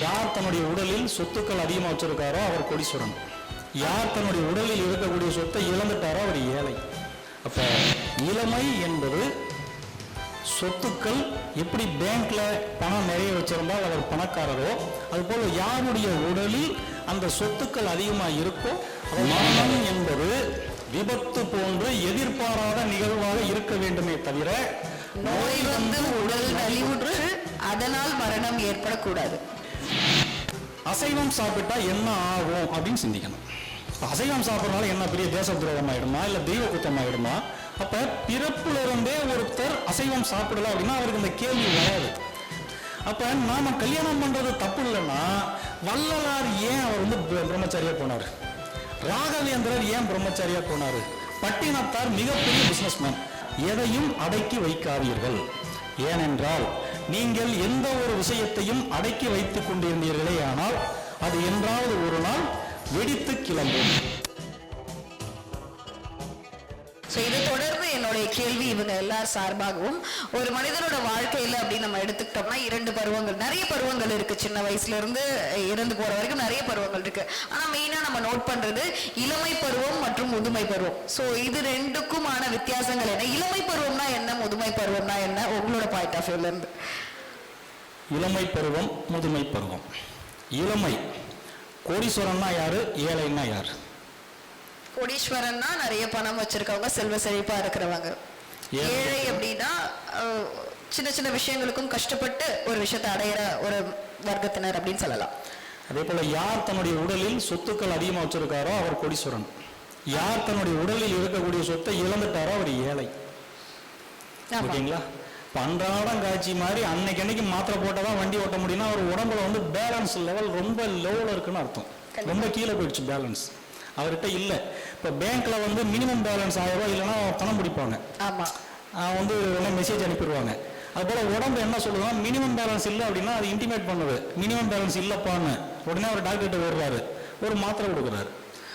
யார் தன்னுடைய உடலில் சொத்துக்கள் அதிகமாக வச்சிருக்காரோ அவர் கொடிசுரன் யார் தன்னுடைய உடலில் இருக்கக்கூடிய சொத்தை இழந்துட்டாரோ அவர் ஏழை. அப்ப இளமை என்பது சொத்துக்கள் எப்படி பேங்க்ல பணம் நிறைய வச்சிருந்தால் அவர் பணக்காரரோ அதுபோல யாருடைய உடலில் அந்த சொத்துக்கள் அதிகமாக இருக்கோ மரணம் என்பது விபத்து போன்று எதிர்பாராத நிகழ்வாக இருக்க வேண்டுமே தவிர நோய் வந்து உடல் நலிவுற்று அதனால் மரணம் ஏற்படக்கூடாது. அசைவம் சாப்பிட்டா என்ன ஆகும் அப்படின்னு சிந்திக்கணும். அசைவம் சாப்பிட்றனால என்ன பெரிய தேச துரோகம் ஆயிடுமா இல்ல தெய்வ குத்தம் ஆயிடுமா அப்ப பிறப்புல இருந்தே ஒருத்தர் அசைவம் சாப்பிடல அப்படின்னா அவருக்கு இந்த கேள்வி வராது. அப்ப நாம கல்யாணம் பண்றது தப்பு இல்லைன்னா வள்ளலார் ஏன் அவர் வந்து பிரம்மச்சாரியா போனார்? ராகவேந்திரர் ஏன் பிரம்மச்சாரியா போனாரு? பட்டினத்தார் மிகப்பெரிய பிசினஸ்மேன் எதையும் அடக்கி வைக்காதீர்கள். ஏனென்றால் நீங்கள் எந்த ஒரு விஷயத்தையும் அடக்கி வைத்துக் கொண்டிருந்தீர்களே ஆனால் அது என்றாவது ஒரு நாள் வெடித்து கிளம்பும். இதை தொடர்ந்து என்னுடைய கேள்வி இவங்க எல்லார் சார்பாகவும் ஒரு மனிதனோட வாழ்க்கையில அப்படின்னு நம்ம எடுத்துக்கிட்டோம்னா இரண்டு பருவங்கள். நிறைய பருவங்கள் இருக்கு. சின்ன வயசுல இருந்து இறந்து போற வரைக்கும் நிறைய பருவங்கள் இருக்கு. ஆனா மெயினா நம்ம நோட் பண்றது இளமை பருவம் மற்றும் முதுமை பருவம். ஸோ இது ரெண்டுக்குமான வித்தியாசங்கள் என்ன? இளமை பருவம்னா என்ன? முதுமை பருவம்னா என்ன? உங்களோட பாயிண்ட் ஆஃப் வியூல இருந்து. இளமை பருவம் முதுமை பருவம். இளமை. கோடீஸ்வரன்னா யாரு? ஏழைன்னா யாரு? கோடீஸ்வரன்னா நிறைய பணம் வச்சிருக்கவங்க செல்வ செழிப்பா இருக்கிறவங்க. ஏழை. அப்படின்னா சின்ன சின்ன விஷயங்களுக்கும் கஷ்டப்பட்டு ஒரு விஷயத்தை அடையிற ஒரு வர்க்கத்தினர் அப்படின்னு சொல்லலாம். அதே போல யார் தன்னுடைய உடலில் சொத்துக்கள் அதிகமாக வச்சிருக்காரோ அவர் கோடீஸ்வரன். யார் தன்னுடைய உடலில் இருக்கக்கூடிய சொத்தை இழந்துட்டாரோ அவர் ஏழை. ஓகேங்களா இப்ப அன்றாடம் காட்சி மாதிரி அன்னைக்கு அன்னைக்கு மாத்திரை போட்டால் தான் வண்டி ஓட்ட முடியும்னா அவர் உடம்புல வந்து பேலன்ஸ் லெவல் ரொம்ப லோவில் இருக்குன்னு அர்த்தம். ரொம்ப கீழே போயிடுச்சு பேலன்ஸ் அவர்கிட்ட இல்லை. இப்போ பேங்க்ல வந்து மினிமம் பேலன்ஸ் ஆயிரம் ரூபாய் இல்லைன்னா பணம் பிடிப்பாங்க. ஆமா. ஆஹ் வந்து உடனே மெசேஜ் அனுப்பிடுவாங்க. அதுபோல் உடம்பு என்ன சொல்லுதுன்னா மினிமம் பேலன்ஸ் இல்லை அப்படின்னா அது இன்டிமேட் பண்ணுது. மினிமம் பேலன்ஸ் இல்லைப்பான்னு உடனே அவர் டாக்டர்கிட்ட ஓடுறாரு. ஒரு மாத்திரை கொடுக்குறாரு.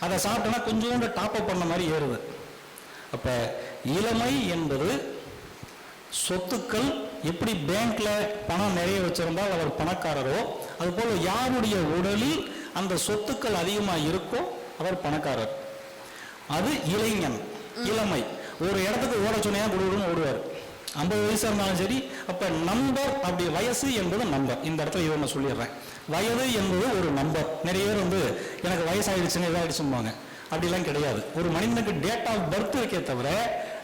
அதை சாப்பிட்டோன்னா கொஞ்சோண்டு டாப் அப் பண்ண மாதிரி ஏறுது. அப்போ இளமை என்பது சொத்துக்கள் எப்படி பேங்க்ல பணம் நிறைய வச்சிருந்தால் அவர் பணக்காரரோ அதுபோல் யாருடைய உடலில் அந்த சொத்துக்கள் அதிகமாக இருக்கோ அவர் பணக்காரர். அது இளைஞன் இளமை. ஒரு இடத்துக்கு ஓட சொன்னா கொடுக்கணும் ஓடுவார். ஐம்பது வயசாக இருந்தாலும் சரி அப்போ நம்பர் அப்படி வயசு என்பது நம்பர் இந்த இடத்துல இதை நான் சொல்லிடுறேன். வயது என்பது ஒரு நம்பர் நிறைய பேர் வந்து எனக்கு வயசாயிடுச்சுன்னு இதாகிடுச்சும்பாங்க அப்படிலாம் கிடையாது. ஒரு மனிதனுக்கு டேட் ஆஃப் பர்த் இருக்கே தவிர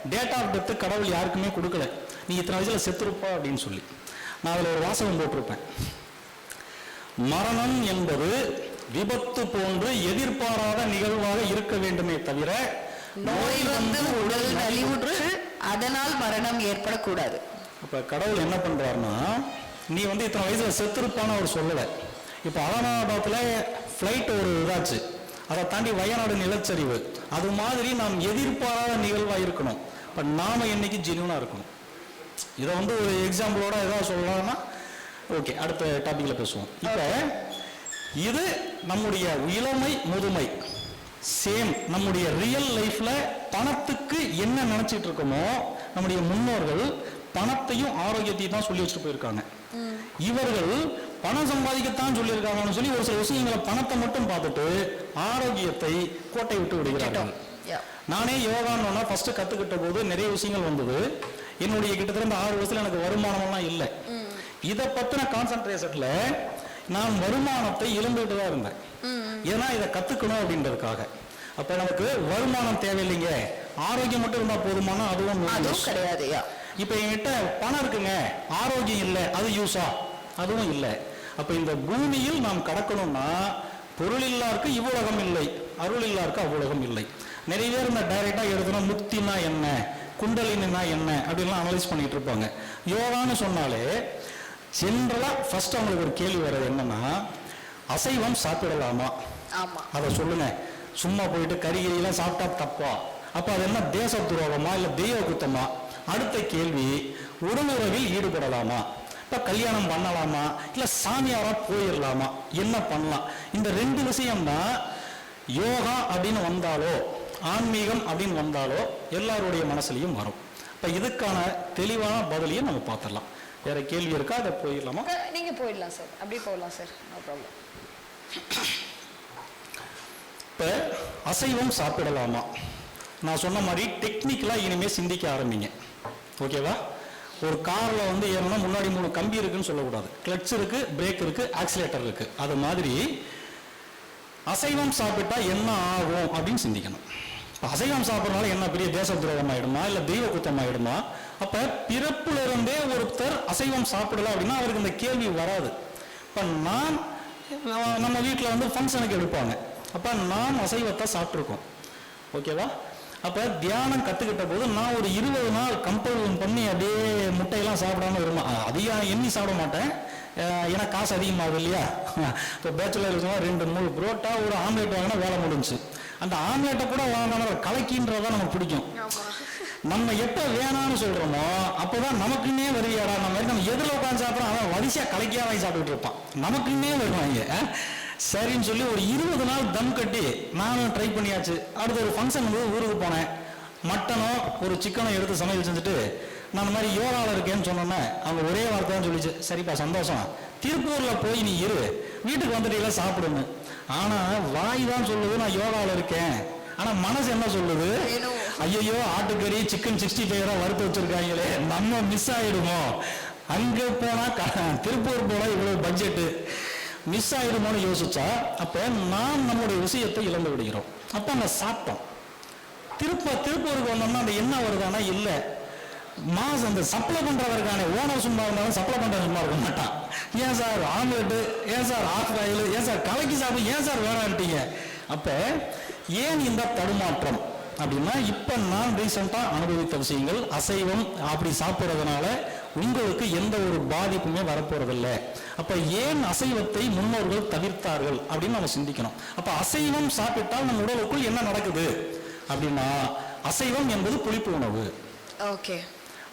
டேட் ஆஃப் டெத்து கடவுள் யாருக்குமே கொடுக்கல. நீ இத்தனை வயசில் செத்துருப்பா அப்படின்னு சொல்லி. நான் அதில் ஒரு வாசகம் போட்டிருப்பேன். மரணம் என்பது விபத்து போன்று எதிர்பாராத நிகழ்வாக இருக்க வேண்டுமே தவிர நோய் வந்து உடல் நலிவுற்று அதனால் மரணம் ஏற்படக்கூடாது. அப்ப கடவுள் என்ன பண்றாருன்னா நீ வந்து இத்தனை வயசுல செத்துருப்பான்னு அவர் சொல்லல. இப்ப அலகாபாத்தில் ஃப்ளைட் ஒரு இதாச்சு. அதை தாண்டி வயநாடு நிலச்சரிவு. அது மாதிரி நாம் எதிர்பாராத நிகழ்வா இருக்கணும். இப்ப நாம என்னைக்கு ஜெனியூனா இருக்கணும்? இதை வந்து ஒரு எக்ஸாம்பிளோட ஏதாவது சொல்லலாம்னா ஓகே அடுத்த டாபிக்ல பேசுவோம். இப்போ இது நம்முடைய இளமை முதுமை. சேம் நம்முடைய ரியல் லைஃப்ல பணத்துக்கு என்ன நினைச்சிட்டு இருக்கோமோ நம்முடைய முன்னோர்கள் பணத்தையும் ஆரோக்கியத்தையும் தான் சொல்லி வச்சுட்டு போயிருக்காங்க. இவர்கள் பணம் சம்பாதிக்கத்தான் சொல்லியிருக்காங்கன்னு சொல்லி ஒரு சில விஷயங்களை பணத்தை மட்டும் பார்த்துட்டு ஆரோக்கியத்தை கோட்டை விட்டு விடுகிறார்கள். நானே யோகான்னு ஃபர்ஸ்ட் கத்துக்கிட்ட போது நிறைய விஷயங்கள் வந்தது. என்னுடைய கிட்டத்தட்ட ஆறு வருஷத்துல எனக்கு வருமானமெல்லாம் இல்லை. இதை பத்தின கான்சன்ட்ரேஷன்ல நான் வருமானத்தை இழந்துகிட்டு தான் இருந்தேன். ஏன்னா இதை கத்துக்கணும் அப்படின்றதுக்காக. அப்ப நமக்கு வருமானம் தேவையில்லைங்க. ஆரோக்கியம் மட்டும் இருந்தா போதுமானா அதுவும் கிடையாது இப்ப என்கிட்ட பணம் இருக்குங்க. ஆரோக்கியம் இல்லை அது யூஸா அதுவும் இல்லை. அப்ப இந்த பூமியில் நாம் கடக்கணும்னா பொருள் இல்லாருக்கு இவ்வுலகம் இல்லை. அருள் இல்லாருக்கு அவ்வுலகம் இல்லை. நிறைய பேர் இந்த டைரக்டா எழுதுனா முக்தினா என்ன குண்டலினா என்ன அப்படின்லாம் அனலைஸ் பண்ணிட்டு இருப்பாங்க. யோகான்னு சொன்னாலே ஜென்ரலா ஃபர்ஸ்ட் அவங்களுக்கு ஒரு கேள்வி வர்றது என்னன்னா அசைவம் சாப்பிடலாமா? ஆமா. அதை சொல்லுங்க. சும்மா போயிட்டு கறி கறியெல்லாம் சாப்பிட்டா தப்பா? அப்ப அது என்ன தேச துரோகமா இல்ல தெய்வ குத்தமா? அடுத்த கேள்வி உடலுறவில் ஈடுபடலாமா? இப்ப கல்யாணம் பண்ணலாமா? இல்ல சாமியாரா போயிடலாமா? என்ன பண்ணலாம்? இந்த ரெண்டு விஷயம்தான் யோகா அப்படின்னு வந்தாலோ ஆன்மீகம் அப்படின்னு வந்தாலோ எல்லாருடைய மனசுலயும் வரும். இப்ப இதுக்கான தெளிவான பதிலையும் நம்ம பார்த்துடலாம். வேற கேள்வி இருக்கா? அதை போயிடலாமா? அஹ், நீங்க போயிடலாம் சார். அப்படியே போகலாம் சார். நோ ப்ராப்ளம் இப்போ அசைவம் சாப்பிடலாமா? நான் சொன்ன மாதிரி டெக்னிக்கலாக இனிமேல் சிந்திக்க ஆரம்பிங்க. ஓகேவா ஒரு காரில் வந்து ஏறணும்னா முன்னாடி மூணு கம்பி இருக்குன்னு சொல்லக்கூடாது. கிளட்ச் இருக்கு பிரேக் இருக்கு ஆக்சிலேட்டர் இருக்கு. அது மாதிரி அசைவம் சாப்பிட்டா என்ன ஆகும் அப்படின்னு சிந்திக்கணும். அசைவம் சாப்பிட்றதுனால என்ன பெரிய தேச துரோகம் ஆயிடுமா இல்லை தெய்வ குத்தம் ஆயிடுமா அப்போ பிறப்புல இருந்தே ஒருத்தர் அசைவம் சாப்பிடல அப்படின்னா அவருக்கு இந்த கேள்வி வராது. இப்போ நான் நம்ம- வீட்டில் வந்து ஃபங்க்ஷனுக்கு எடுப்பாங்க. அப்போ நான் அசைவத்தை சாப்பிட்ருக்கோம் ஓகேவா அப்போ தியானம் கற்றுக்கிட்ட போது நான் ஒரு இருபது நாள் கம்பல் பண்ணி அப்படியே முட்டையெல்லாம் சாப்பிடாம வருமா அதிகம் எண்ணி சாப்பிட மாட்டேன். ஏன்னா காசு அதிகமாகுது இல்லையா? இப்போ பேச்சுலர் ரெண்டு மூணு புரோட்டா ஒரு ஆம்லேட் வாங்கினா வேலை முடிஞ்சுச்சு. அந்த ஆம்லேட்டை கூட வாங்கினா கலக்கின்றதான் நமக்கு பிடிக்கும். நம்ம எப்ப வேணாம்னு சொல்றோமோ அப்பதான் நமக்குன்னே வருவியாடா நம்ம மாதிரி நம்ம எதுல உட்காந்து சாப்பிட்றோம் அவன் வரிசையா கலக்கியா வாங்கி சாப்பிட்டுட்டு இருப்பான். நமக்குன்னே வருவாங்க. சரின்னு சொல்லி ஒரு இருபது நாள் தம் கட்டி நானும் ட்ரை பண்ணியாச்சு. அடுத்து ஒரு ஃபங்க்ஷன் வந்து ஊருக்கு போனேன். மட்டனோ ஒரு சிக்கனோ எடுத்து சமையல் செஞ்சுட்டு நான் இந்த மாதிரி யோகாவில் இருக்கேன்னு சொன்னோன்னே அவங்க ஒரே வார்த்தை தான் சொல்லிச்சு. சரிப்பா சந்தோஷம். திருப்பூர்ல போய் நீ இரு. வீட்டுக்கு வந்துட்டீங்களா சாப்பிடுன்னு. ஆனா வாய் தான் சொல்லுது நான் யோகாவில் இருக்கேன். ஆனா மனசு என்ன சொல்லுது. ஐயோ. ஆட்டுக்கறி சிக்கன் சிக்ஸ்டி ஃபைவ் வறுத்து வச்சிருக்காங்களே நம்ம மிஸ் ஆயிடுமோ? அங்க போனா க- திருப்பூர் போனா இவ்வளவு பட்ஜெட் மிஸ் ஆயிடுமோன்னு யோசிச்சா அப்ப நாம் நம்முடைய விஷயத்தை இழந்து விடுகிறோம். அப்ப அங்க சாப்பிட்டோம். திருப்ப திருப்பூருக்கு வந்தோம்னா அந்த என்ன வருதானா? இல்ல. மாஸ் அந்த சப்ளை பண்றவருக்கான ஓனர் சும்மா இருந்தாலும் சப்ளை பண்ற சும்மா இருக்க மாட்டான். ஏன் சார் ஆம்லெட்டு ஏன் சார் ஆஃப் ஆயில் ஏன் சார் கலக்கி சாப்பிடு ஏன் சார் வேணான்ட்டீங்க அப்ப ஏன் இந்த தடுமாற்றம்? அப்படின்னா இப்ப நான் ரீசெண்டா அனுபவித்த விஷயங்கள் அசைவம் அப்படி சாப்பிடுறதுனால உங்களுக்கு எந்த ஒரு பாதிப்புமே வரப்போறதில்லை. அப்ப ஏன் அசைவத்தை முன்னோர்கள் தவிர்த்தார்கள் அப்படின்னு நம்ம சிந்திக்கணும். அப்ப அசைவம் சாப்பிட்டால் நம்ம உடலுக்குள் என்ன நடக்குது? அப்படின்னா அசைவம் என்பது புளிப்பு உணவு. ஓகே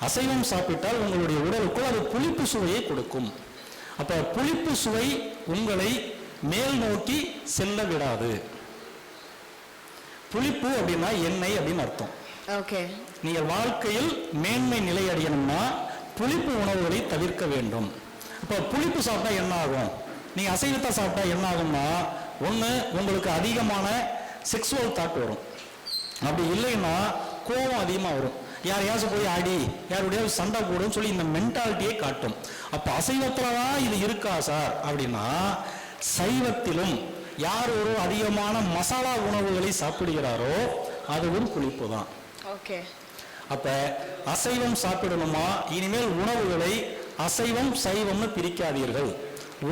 அசைவம் சாப்பிட்டால் உங்களுடைய உடலுக்குள் அது புளிப்பு சுவையை கொடுக்கும். அப்ப புளிப்பு சுவை உங்களை மேல் நோக்கி செல்ல விடாது. புளிப்பு அப்படின்னா எண்ணெய் அப்படின்னு அர்த்தம். ஓகே. நீங்கள் வாழ்க்கையில் மேன்மை நிலை அடையணும்னா புளிப்பு உணவுகளை தவிர்க்க வேண்டும். இப்போ புளிப்பு சாப்பிட்டா என்ன ஆகும்? நீங்க அசைவத்தை சாப்பிட்டா என்ன ஆகும்னா ஒண்ணு உங்களுக்கு அதிகமான செக்ஸுவல் தாட் வரும். அப்படி இல்லைன்னா கோபம் அதிகமா வரும். யாரையாச்சும் போய் அடி யாருடையாவது சண்டை போடுன்னு சொல்லி இந்த மென்டாலிட்டியை காட்டும். அப்ப அசைவத்துல தான் இது இருக்கா சார்? அப்படின்னா சைவத்திலும் யார் ஒரு அதிகமான மசாலா உணவுகளை சாப்பிடுகிறாரோ அதுவும் புளிப்பு தான். ஓகே. அப்ப அசைவம் சாப்பிடணுமா? இனிமேல் உணவுகளை அசைவம் சைவம்னு பிரிக்காதீர்கள்.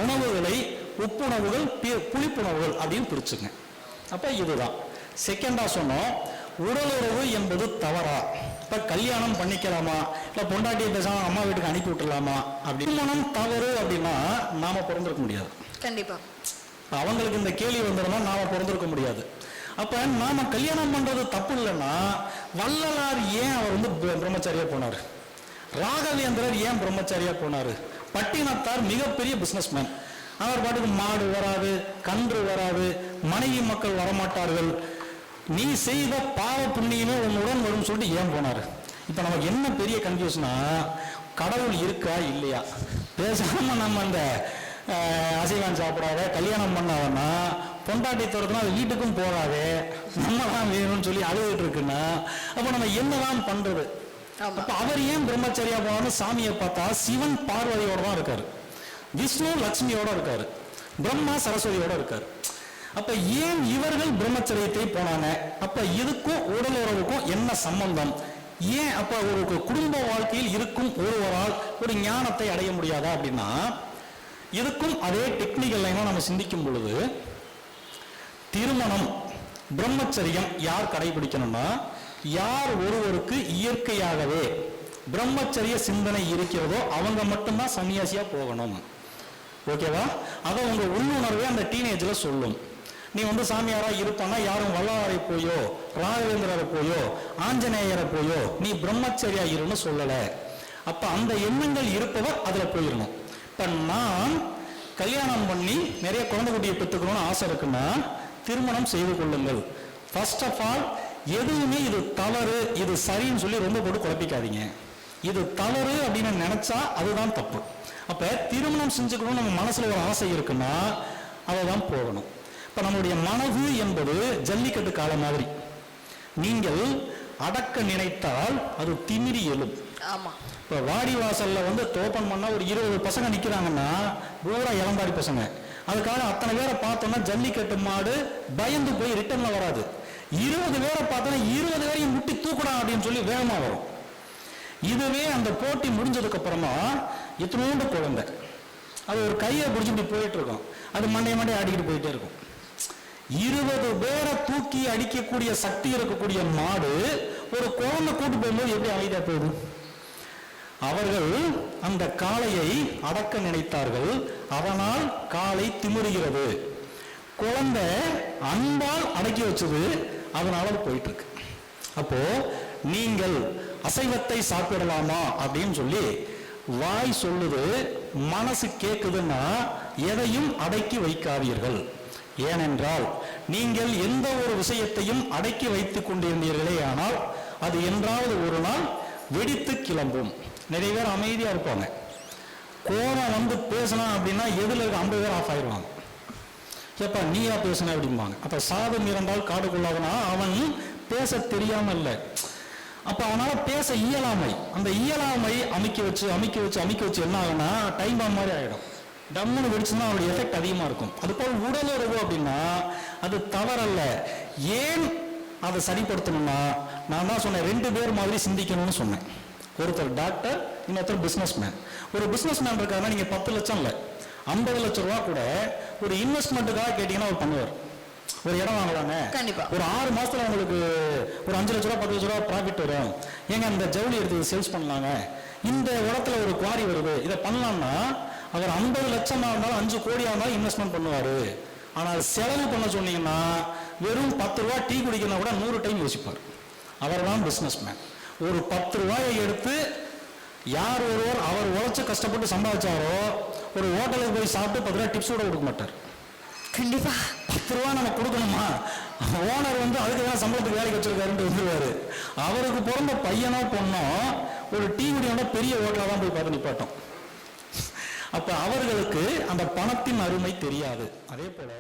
உணவுகளை உப்புணவுகள் புளிப்புணவுகள் அப்படின்னு பிரிச்சுங்க அப்ப இதுதான். செகண்டா சொன்னோம் உடலுறவு என்பது தவறா? இப்ப கல்யாணம் பண்ணிக்கலாமா? இல்ல பொண்டாட்டியை பேசாம அம்மா வீட்டுக்கு அனுப்பி விட்டுலாமா அப்படி திருமணம் தவறு அப்படின்னா நாம பிறந்திருக்க முடியாது. கண்டிப்பா. அவங்களுக்கு இந்த கேள்வி வந்திருந்தா நாம பிறந்திருக்க முடியாது. அப்ப நாம கல்யாணம் பண்றது தப்பு இல்லைன்னா வள்ளலார் ஏன் அவர் வந்து பிர- பிரம்மச்சாரியா போனாரு? ராகவேந்திரர் ஏன் பிரம்மச்சாரியா போனாரு? பட்டினத்தார் மிகப்பெரிய பிசினஸ்மேன் அவர் பாட்டுக்கு மாடு வராது கன்று வராது மனைவி மக்கள் வரமாட்டார்கள். நீ செய்த பாவ புண்ணியமே உன்னுடன் வரும்னு சொல்லிட்டு ஏன் போனாரு? இப்ப நமக்கு என்ன பெரிய கன்ஃபியூஷனா கடவுள் இருக்கா இல்லையா? பேசாம நம்ம அந்த அஹ், அசைவம் சாப்பிடாத கல்யாணம் பண்ணாதன்னா பொண்டாட்டி துரத்துனா அது வீட்டுக்கும் போகாதே நம்ம தான் வேணும்னு சொல்லி அழுதுட்டு இருக்குன்னா அப்ப நம்ம என்னதான் பண்றது? ஆமா. அப்ப அவர் ஏன் பிரம்மச்சரியா போனாலும் சாமியை பார்த்தா சிவன் பார்வதியோட தான் இருக்காரு. விஷ்ணு லட்சுமியோட இருக்காரு. பிரம்மா சரஸ்வதியோட இருக்காரு. அப்ப ஏன் இவர்கள் பிரம்மச்சரியத்தை போனாங்க? அப்ப இதுக்கும் உடல் உறவுக்கும் என்ன சம்பந்தம்? ஏன் அப்ப ஒரு குடும்ப வாழ்க்கையில் இருக்கும் ஒருவரால் ஒரு ஞானத்தை அடைய முடியாதா அப்படின்னா இதுக்கும் அதே டெக்னிக்கல் லைனா நம்ம சிந்திக்கும் பொழுது திருமணம் பிரம்மச்சரியம் யார் கடைபிடிக்கணும்னா யார் ஒருவருக்கு இயற்கையாகவே பிரம்மச்சரிய சிந்தனை இருக்கிறதோ அவங்க மட்டும்தான் சன்னியாசியா போகணும். ஓகேவா? அதை உங்க உள்ளுணர்வே அந்த டீனேஜ்ல சொல்லும். நீ வந்து சாமியாரா இருப்பானா யாரும் வல்லாரை போயோ ராகவேந்திரரை போயோ ஆஞ்சநேயரை போயோ நீ பிரம்மச்சரியா இருன்னு சொல்லல. அப்ப அந்த எண்ணங்கள் இருப்பவர் அதுல போயிடணும் இப்ப நான் கல்யாணம் பண்ணி நிறைய குழந்தை குட்டியை பெற்றுக்கணும்னு ஆசை இருக்குன்னா திருமணம் செய்து கொள்ளுங்கள். ஃபர்ஸ்ட் ஆஃப் ஆல் எதுவுமே இது தவறு இது சரின்னு சொல்லி ரொம்ப போட்டு குழப்பிக்காதீங்க. இது தவறு அப்படின்னு நினைச்சா அதுதான் தப்பு. அப்ப திருமணம் செஞ்சுக்கணும்னு நம்ம மனசுல ஒரு ஆசை இருக்குன்னா அதை தான் போகணும் இப்ப நம்மளுடைய மனது என்பது ஜல்லிக்கட்டு காலம் மாதிரி. நீங்கள் அடக்க நினைத்தால் அது திமிரி எழும். ஆமா. இப்போ வாடி வாசல்ல வந்து தோப்பன் பண்ணா ஒரு இருபது பசங்க நிக்கிறாங்கன்னா பூரா இளந்தாரி பசங்க. அதுக்காக அத்தனை பேரை பார்த்தோம்னா ஜல்லிக்கட்டு மாடு பயந்து போய் ரிட்டர்ன்ல வராது. இருபது பேரை பார்த்தோன்னா இருபது பேரையும் முட்டி தூக்குடா அப்படின்னு சொல்லி வேகமா வரும். இதுவே அந்த போட்டி முடிஞ்சதுக்கு அப்புறமா இத்தினோண்டு குழந்தை. அது ஒரு கையை பிடிச்சி இப்படி போயிட்டு இருக்கும். அது மண்டைய மண்டைய ஆடிக்கிட்டு போயிட்டே இருக்கும். இருபது பேரை தூக்கி அடிக்கக்கூடிய சக்தி இருக்கக்கூடிய மாடு ஒரு குழந்தை கூட்டு போகும்போது எப்படி அமைதியா போகுது? அவர்கள் அந்த காளையை அடக்க நினைத்தார்கள். அதனால் காளை திமிருகிறது. குழந்தை அன்பால் அடக்கி வச்சது. அதனால போயிட்டு இருக்கு அப்போ நீங்கள் அசைவத்தை சாப்பிடலாமா அப்படின்னு சொல்லி வாய் சொல்லுது மனசு கேக்குதுன்னா எதையும் அடக்கி வைக்காதீர்கள். ஏனென்றால் நீங்கள் எந்த ஒரு விஷயத்தையும் அடக்கி வைத்துக் கொண்டிருந்தீர்களே ஆனால் அது என்றாவது ஒரு நாள் வெடித்து கிளம்பும். நிறைய பேர் அமைதியா இருப்பாங்க. கோபம் வந்து பேசினா அப்படின்னா எதுல இருக்க ஐம்பது பேர் ஆஃப் ஆயிடுவாங்க. ஏப்பா நீயா பேசுன அப்படிம்பாங்க. அப்ப சாதம் இருந்தால் காடு அவன் பேச தெரியாமல் இல்ல. அப்ப அவனால பேச இயலாமை. அந்த இயலாமை அமைக்க வச்சு அமைக்க வச்சு அமைக்க வச்சு என்ன ஆகுனா டைம் மாதிரி ஆயிடும். டம்முன்னு வெடிச்சுன்னா அவருடைய எஃபெக்ட் அதிகமா இருக்கும். அது போல் உடலுறவு அப்படின்னா அது தவறல்ல. ஏன் அதை சரிப்படுத்தணும்னா நான் தான் சொன்னேன் ரெண்டு பேர் மாதிரி சிந்திக்கணும்னு சொன்னேன். ஒருத்தர் டாக்டர் இன்னொருத்தர் பிசினஸ் மேன் ஒரு பிசினஸ் மேன் இருக்காருன்னா நீங்க பத்து லட்சம் இல்லை ஐம்பது லட்சம் ரூபா கூட ஒரு இன்வெஸ்ட்மெண்ட்டுக்காக கேட்டீங்கன்னா அவர் பண்ணுவார். ஒரு இடம் வாங்கலாங்க கண்டிப்பா. ஒரு ஆறு மாசத்துல உங்களுக்கு ஒரு அஞ்சு லட்ச ரூபா பத்து லட்ச ரூபா ப்ராஃபிட் வரும். ஏங்க இந்த ஜவுளி எடுத்து சேல்ஸ் பண்ணலாங்க? இந்த இடத்துல ஒரு குவாரி வருது. இதை பண்ணலாம்னா அவர் ஐம்பது லட்சமா இருந்தாலும் அஞ்சு கோடியா இருந்தாலும் இன்வெஸ்ட்மெண்ட் பண்ணுவாரு. ஆனால் செலவு பண்ண சொன்னீங்கன்னா வெறும் பத்து ரூபா டீ குடிக்கணும் கூட நூறு டைம் யோசிப்பார். அவர் தான் பிசினஸ் மேன் ஒரு பத்து ரூபாயை எடுத்து யார் ஒருவர் அவர் உழைச்சு கஷ்டப்பட்டு சம்பாதிச்சாரோ ஒரு ஹோட்டலுக்கு போய் சாப்பிட்டு பத்து ரூபா டிப்ஸ் கூட கொடுக்க மாட்டார். கண்டிப்பா. பத்து ரூபா நம்ம கொடுக்கணுமா? ஓனர் வந்து அதுக்கு தான் சம்பளத்துக்கு வேலைக்கு வச்சிருக்காருன்ட்டு வந்துருவாரு. அவருக்கு பிறந்த பையனோ பொண்ணோ ஒரு டீ குடியோட பெரிய ஹோட்டலாக தான் போய் பார்த்து நிப்பாட்டும். அப்போ அவர்களுக்கு அந்த பணத்தின் அருமை தெரியாது. அதே போல